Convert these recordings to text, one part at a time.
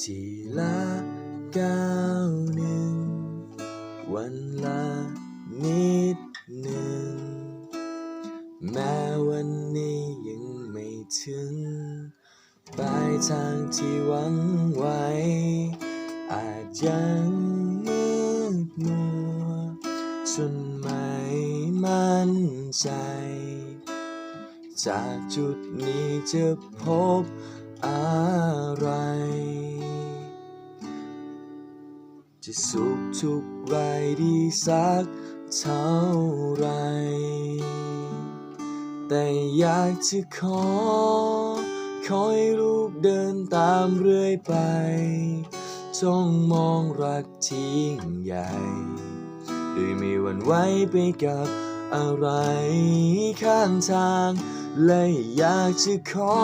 ทีละก้าวหนึ่ง วันละนิดหนึ่ง แม้วันนี้ยังไม่ถึง ปลายทางที่หวังไว้ อาจยังมืดมัวจนไม่มั่นใจ จากจุดนี้จะพบ อะไร จะสุขทุกข์ไรดีสักเท่าไร แต่อยากจะขอ คอยลูกเดินตามเรื่อยไปจ้องมองรักที่ยิ่งใหญ่ โดยไม่หวั่นไหวไปกับอะไรข้างทาง และอยากจะขอ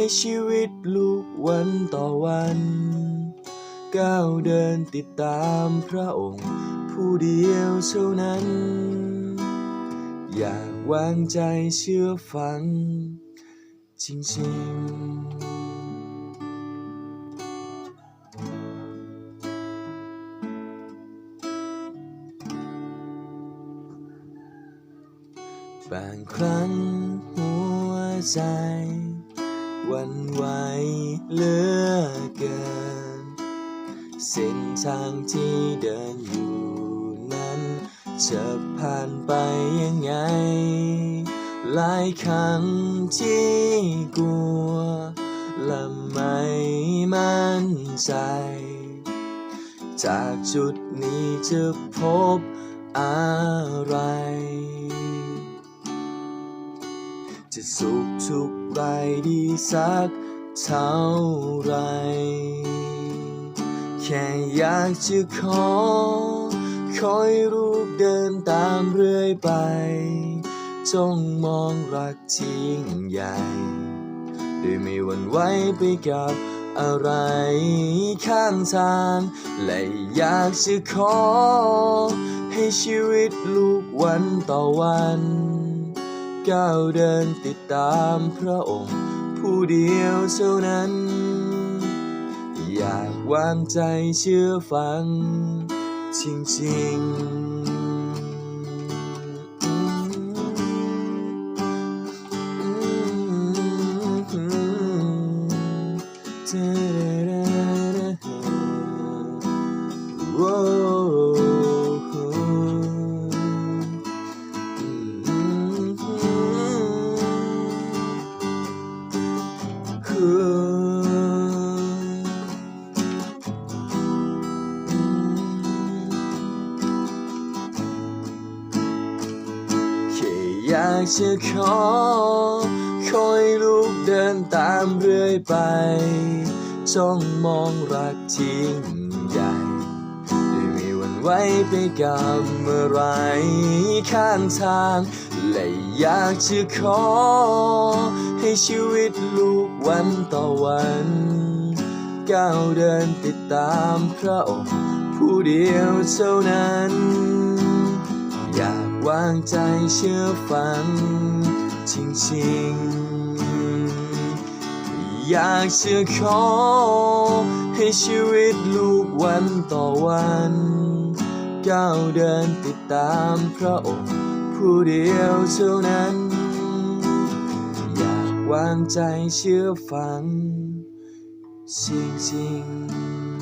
ให้ชีวิตลูกวันต่อวัน ก้าวเดินติดตามพระองค์ ผู้เดียวเท่านั้น อยากวางใจเชื่อฟัง จริงๆบางครั้งหัวใจ วันไหวเหลือเกิน เส้นทางที่เดินอยู่นั้นจะผ่านไปยังไง หลายครั้งที่กลัวและไม่มั่นใจ จากจุดนี้จะพบอะไร สุขทุกไรดีสักเท่าไร แค่อยากจะขอ คอยรูปเดินตามเรื่อยไปจ้องมองรักที่ยิ่งใหญ่โดยไม่หวั่นไหวไปกับอะไรข้างทาง และอยากจะขอ ให้ชีวิตลูกวันต่อวัน ก้าวเดินติดตามพระองค์ ผู้เดียวเท่านั้น อยากวางใจเชื่อฟัง จริงๆากจะขอ คอยลูกเดินตามเรื่อยไป จ้องมองรักที่ยิ่งใหญ่โดยไม่หวั่นไหวไปกับเมื่อไรข้างทางและอยากจะขอ ให้ชีวิตลูกวันต่อวันก้าวเดินติดตามพระองค์ผู้เดียวเท่านั้น วางใจเชื่อฟังจริงๆ อยากจะขอให้ชีวิตลูกวันต่อวันก้าวเดินติดตามพระองค์ผู้เดียวเท่านั้น อยากวางใจเชื่อฟังจริงๆ